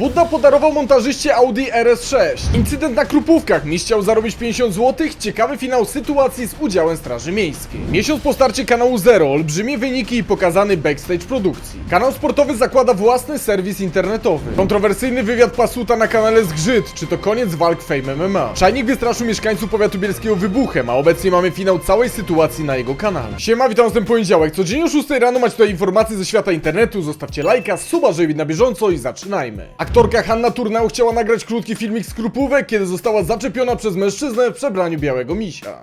Budda podarował montażyście Audi RS6. Incydent na Krupówkach. Miś chciał zarobić 50 zł. Ciekawy finał sytuacji z udziałem Straży Miejskiej. Miesiąc po starcie kanału Zero. Olbrzymie wyniki i pokazany backstage produkcji. Kanał sportowy zakłada własny serwis internetowy. Kontrowersyjny wywiad Pasuta na kanale Zgrzyt. Czy to koniec walk Fame MMA? Czajnik wystraszył mieszkańców powiatu bielskiego wybuchem, a obecnie mamy finał całej sytuacji na jego kanale. Siema, witam w ten poniedziałek. Codziennie o 6 rano macie tutaj informacje ze świata internetu. Zostawcie lajka, suba, żeby na bieżąco i zaczynajmy. Aktorka Hanna Turnau chciała nagrać krótki filmik z Krupówek, kiedy została zaczepiona przez mężczyznę w przebraniu białego misia.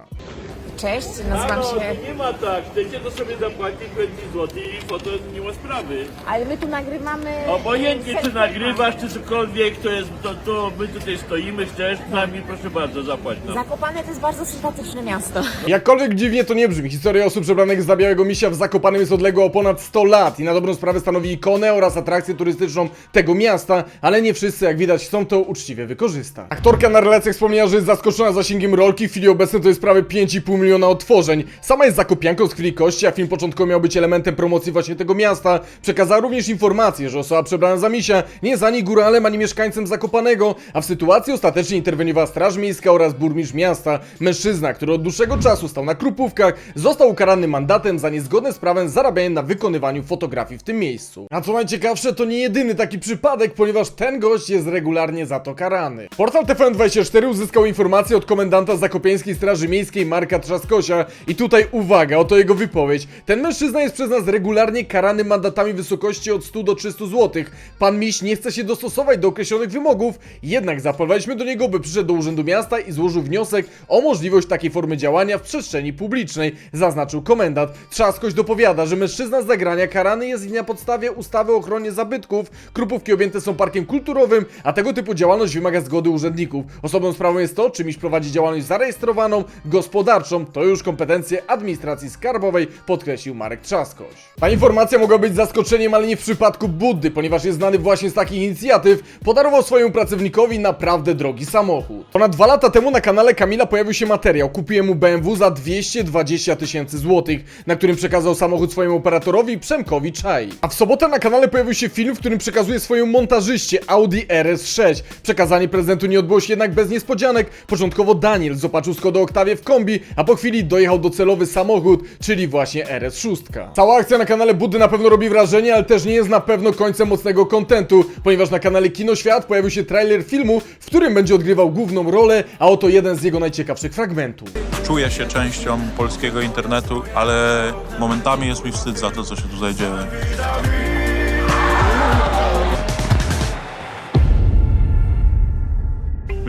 Cześć, nazywam Halo, się. to nie ma tak. Chcecie to sobie zapłacić 20 zł i foto nie ma sprawy. Ale my tu nagrywamy. Obojętnie czy nagrywasz, czy cokolwiek, to jest, to, to my tutaj stoimy, chcesz z nami, proszę bardzo, zapłać nam. Zakopane to jest bardzo sympatyczne miasto. Jakkolwiek dziwnie to nie brzmi, historia osób przebranych za białego misia w Zakopanem jest odległa o ponad 100 lat i na dobrą sprawę stanowi ikonę oraz atrakcję turystyczną tego miasta, ale nie wszyscy, jak widać, chcą to uczciwie wykorzystać. Aktorka na relacjach wspomniała, że jest zaskoczona zasięgiem rolki, w chwili obecnej to jest prawie 5,5 miliona odtworzeń. Sama jest zakopianką z krwi kości, a film początkowo miał być elementem promocji właśnie tego miasta. Przekazała również informację, że osoba przebrana za misia nie jest ani góralem, ani mieszkańcem Zakopanego, a w sytuacji ostatecznie interweniowała Straż Miejska oraz burmistrz miasta. Mężczyzna, który od dłuższego czasu stał na krupówkach, został ukarany mandatem za niezgodne z prawem zarabianie na wykonywaniu fotografii w tym miejscu. A co najciekawsze, to nie jedyny taki przypadek, ponieważ ten gość jest regularnie za to karany. Portal TVN24 uzyskał informację od komendanta Zakopiańskiej Straży Miejskiej Marka Trzaskosia i tutaj uwaga, oto jego wypowiedź. Ten mężczyzna jest przez nas regularnie karany mandatami wysokości od 100 do 300 zł. Pan Miś nie chce się dostosować do określonych wymogów, jednak zaapelowaliśmy do niego, by przyszedł do Urzędu Miasta i złożył wniosek o możliwość takiej formy działania w przestrzeni publicznej, zaznaczył komendant. Trzaskoś dopowiada, że mężczyzna z zagrania karany jest na podstawie ustawy o ochronie zabytków. Krupówki objęte są parkiem kulturowym, a tego typu działalność wymaga zgody urzędników. Osobną sprawą jest to, czy Miś prowadzi działalność zarejestrowaną, gospodarczą, to już kompetencje administracji skarbowej, podkreślił Marek Trzaskoś. Ta informacja mogła być zaskoczeniem, ale nie w przypadku Buddy, ponieważ jest znany właśnie z takich inicjatyw, podarował swojemu pracownikowi naprawdę drogi samochód. Ponad dwa lata temu na kanale Kamila pojawił się materiał, kupiłem mu BMW za 220 tysięcy złotych, na którym przekazał samochód swojemu operatorowi Przemkowi Czaj. A w sobotę na kanale pojawił się film, w którym przekazuje swojemu montażyście Audi RS6. Przekazanie prezentu nie odbyło się jednak bez niespodzianek. Początkowo Daniel zobaczył Skodę Octavię w kombi, a po chwili dojechał docelowy samochód, czyli właśnie RS6. Cała akcja na kanale Buddy na pewno robi wrażenie, ale też nie jest na pewno końcem mocnego kontentu, ponieważ na kanale Kinoświat pojawił się trailer filmu, w którym będzie odgrywał główną rolę, a oto jeden z jego najciekawszych fragmentów. Czuję się częścią polskiego internetu, ale momentami jest mi wstyd za to, co się tutaj dzieje.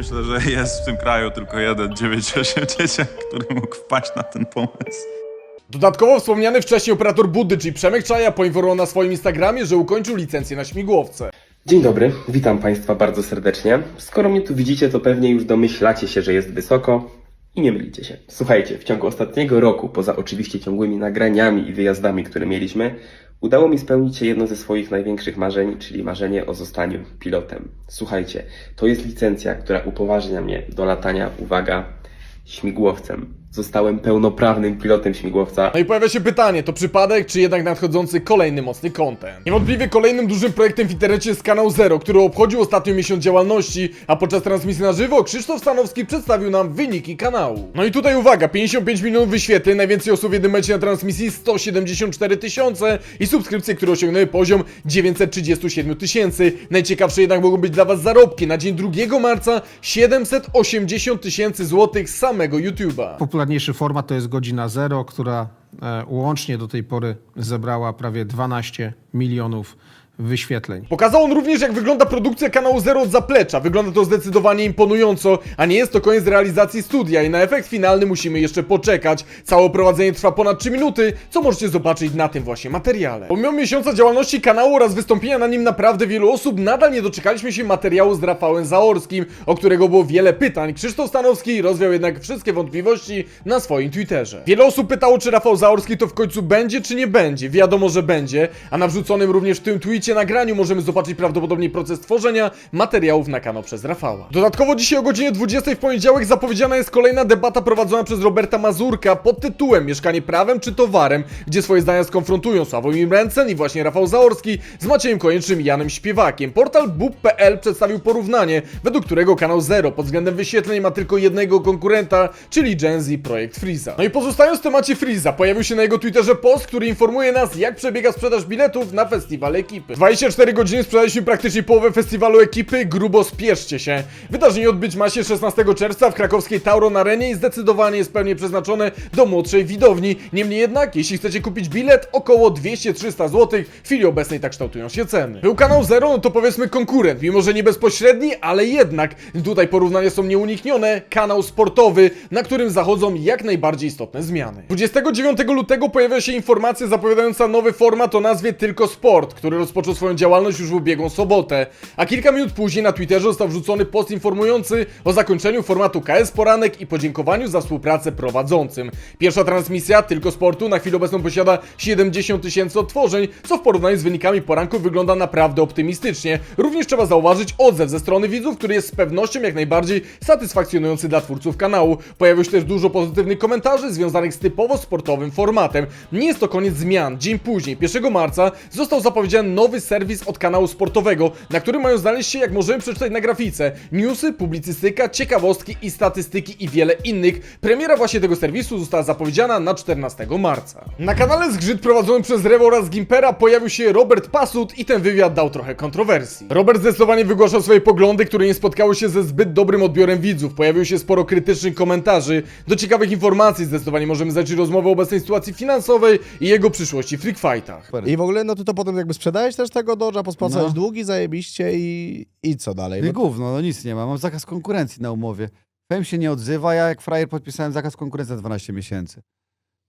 Myślę, że jest w tym kraju tylko jeden 9-8 dzieciak, który mógł wpaść na ten pomysł. Dodatkowo wspomniany wcześniej operator Buddy, czyli Przemek Czaja, poinformował na swoim Instagramie, że ukończył licencję na śmigłowce. Dzień dobry, witam Państwa bardzo serdecznie. Skoro mnie tu widzicie, to pewnie już domyślacie się, że jest wysoko i nie mylicie się. Słuchajcie, w ciągu ostatniego roku, poza oczywiście ciągłymi nagraniami i wyjazdami, które mieliśmy, udało mi spełnić jedno ze swoich największych marzeń, czyli marzenie o zostaniu pilotem. Słuchajcie, to jest licencja, która upoważnia mnie do latania, uwaga, śmigłowcem. Zostałem pełnoprawnym pilotem śmigłowca No i pojawia się pytanie, to przypadek, czy jednak nadchodzący kolejny mocny content? Niewątpliwie kolejnym dużym projektem w internecie jest kanał Zero, który obchodził ostatnio miesiąc działalności, a podczas transmisji na żywo Krzysztof Stanowski przedstawił nam wyniki kanału. No i tutaj uwaga, 55 milionów wyświetleń, najwięcej osób w jednym mecie na transmisji 174 tysiące i subskrypcje, które osiągnęły poziom 937 tysięcy. Najciekawsze jednak mogą być dla Was zarobki. Na dzień 2 marca 780 tysięcy złotych z samego YouTube'a. Popularniejszy format to jest godzina zero, która e, łącznie do tej pory zebrała prawie 12 milionów wyświetleń. Pokazał on również, jak wygląda produkcja kanału Zero od zaplecza. Wygląda to zdecydowanie imponująco, a nie jest to koniec realizacji studia i na efekt finalny musimy jeszcze poczekać. Całe prowadzenie trwa ponad 3 minuty, co możecie zobaczyć na tym właśnie materiale. Pomimo miesiąca działalności kanału oraz wystąpienia na nim naprawdę wielu osób, nadal nie doczekaliśmy się materiału z Rafałem Zaorskim, o którego było wiele pytań. Krzysztof Stanowski rozwiał jednak wszystkie wątpliwości na swoim Twitterze. Wiele osób pytało, czy Rafał Zaorski to w końcu będzie, czy nie będzie. Wiadomo, że będzie, a na wrzuconym również w tym tweetie całkowicie nagraniu możemy zobaczyć prawdopodobnie proces tworzenia materiałów na kanał przez Rafała. Dodatkowo dzisiaj o godzinie 20 w poniedziałek zapowiedziana jest kolejna debata prowadzona przez Roberta Mazurka pod tytułem Mieszkanie prawem czy towarem, gdzie swoje zdania skonfrontują Sławomir Mencen i właśnie Rafał Zaorski z Maciejem Koniecznym i Janem Śpiewakiem. Portal bub.pl przedstawił porównanie, według którego kanał Zero pod względem wyświetleń ma tylko jednego konkurenta, czyli Gen Z Projekt Freeza. No i pozostając w temacie Freeza, pojawił się na jego Twitterze post, który informuje nas, jak przebiega sprzedaż biletów na festiwal ekipy. 24 godziny sprzedaliśmy praktycznie połowę festiwalu ekipy, grubo spieszcie się. Wydarzenie odbyć ma się 16 czerwca w krakowskiej Tauron Arenie i zdecydowanie jest pewnie przeznaczone do młodszej widowni. Niemniej jednak, jeśli chcecie kupić bilet, około 200-300 zł, w chwili obecnej tak kształtują się ceny. Był kanał Zero, no to powiedzmy konkurent, mimo że nie bezpośredni, ale jednak tutaj porównania są nieuniknione, kanał sportowy, na którym zachodzą jak najbardziej istotne zmiany. 29 lutego pojawia się informacja zapowiadająca nowy format o nazwie Tylko Sport, który rozpoczął swoją działalność już w ubiegłą sobotę, a kilka minut później na Twitterze został wrzucony post informujący o zakończeniu formatu KS Poranek i podziękowaniu za współpracę prowadzącym. Pierwsza transmisja Tylko Sportu na chwilę obecną posiada 70 tysięcy odtworzeń, co w porównaniu z wynikami poranku wygląda naprawdę optymistycznie. Również trzeba zauważyć odzew ze strony widzów, który jest z pewnością jak najbardziej satysfakcjonujący dla twórców kanału. Pojawiło się też dużo pozytywnych komentarzy związanych z typowo sportowym formatem. Nie jest to koniec zmian. Dzień później, 1 marca, został zapowiedziany nowy serwis od kanału sportowego, na którym mają znaleźć się, jak możemy przeczytać na grafice, newsy, publicystyka, ciekawostki i statystyki i wiele innych. Premiera właśnie tego serwisu została zapowiedziana na 14 marca. Na kanale Zgrzyt prowadzonym przez Rewo oraz Gimpera pojawił się Robert Pasut i ten wywiad dał trochę kontrowersji. Robert zdecydowanie wygłaszał swoje poglądy, które nie spotkały się ze zbyt dobrym odbiorem widzów. Pojawiło się sporo krytycznych komentarzy. Do ciekawych informacji zdecydowanie możemy zacząć rozmowę o obecnej sytuacji finansowej i jego przyszłości w Freak Fightach. I w ogóle, no ty to potem jakby sprzedajesz też tego Dodge'a, pospłacałeś No. długi zajebiście i, i co dalej? No, gówno, no nic nie ma. Mam zakaz konkurencji na umowie. Fame się nie odzywa, ja jak frajer podpisałem zakaz konkurencji na 12 miesięcy.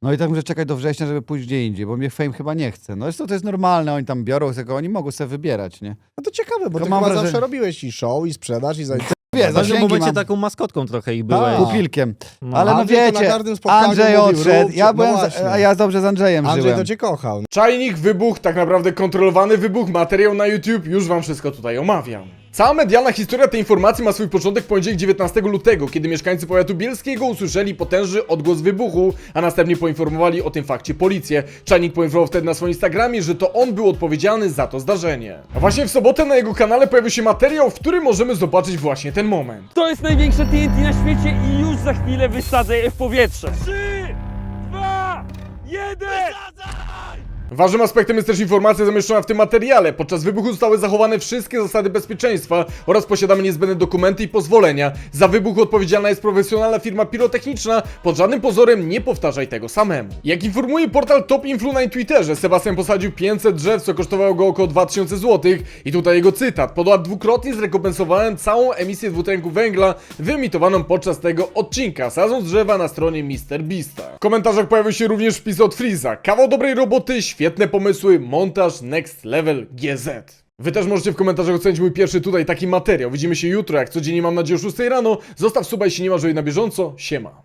No i tak muszę czekać do września, żeby pójść gdzie indziej, bo mnie Fame chyba nie chce. No jest to, to jest normalne, oni tam biorą tego, oni mogą sobie wybierać, nie? no to ciekawe, bo Tylko ty mam chyba wrażenie- zawsze robiłeś i show, i sprzedaż, i za... Wiesz, W pewnym zasięgi momencie mam taką maskotką trochę ich A. byłeś. pupilkiem. No. Ale no Andrzej to na wiecie, każdym spotkaniu Andrzej mówił, odszedł, rób, ja no byłem, właśnie. z, a ja dobrze z Andrzejem Andrzej żyłem. to cię kochał. Czajnik, wybuch, tak naprawdę kontrolowany wybuch, materiał na YouTube, już wam wszystko tutaj omawiam. Cała medialna historia tej informacji ma swój początek w poniedziałek 19 lutego, kiedy mieszkańcy powiatu bielskiego usłyszeli potężny odgłos wybuchu, a następnie poinformowali o tym fakcie policję. Czajnik poinformował wtedy na swoim Instagramie, że to on był odpowiedzialny za to zdarzenie. A właśnie w sobotę na jego kanale pojawił się materiał, w którym możemy zobaczyć właśnie ten moment. To jest największe TNT na świecie i już za chwilę wysadzę je w powietrze. 3, 2, 1! Ważnym aspektem jest też informacja zamieszczona w tym materiale. Podczas wybuchu zostały zachowane wszystkie zasady bezpieczeństwa oraz posiadamy niezbędne dokumenty i pozwolenia. Za wybuch odpowiedzialna jest profesjonalna firma pirotechniczna. Pod żadnym pozorem nie powtarzaj tego samemu. Jak informuje portal Top Influ na Twitterze, Sebastian posadził 500 drzew, co kosztowało go około 2000 zł. I tutaj jego cytat. Podoła dwukrotnie zrekompensowałem całą emisję dwutlenku węgla wyemitowaną podczas tego odcinka, sadząc drzewa na stronie Mr. Beasta. W komentarzach pojawił się również wpis od Freeza. Kawał dobrej roboty, świetne pomysły, montaż next level GZ. Wy też możecie w komentarzach ocenić mój pierwszy tutaj taki materiał. Widzimy się jutro, jak codziennie mam nadzieję o 6 rano. Zostaw suba, jeśli nie masz na bieżąco. Siema.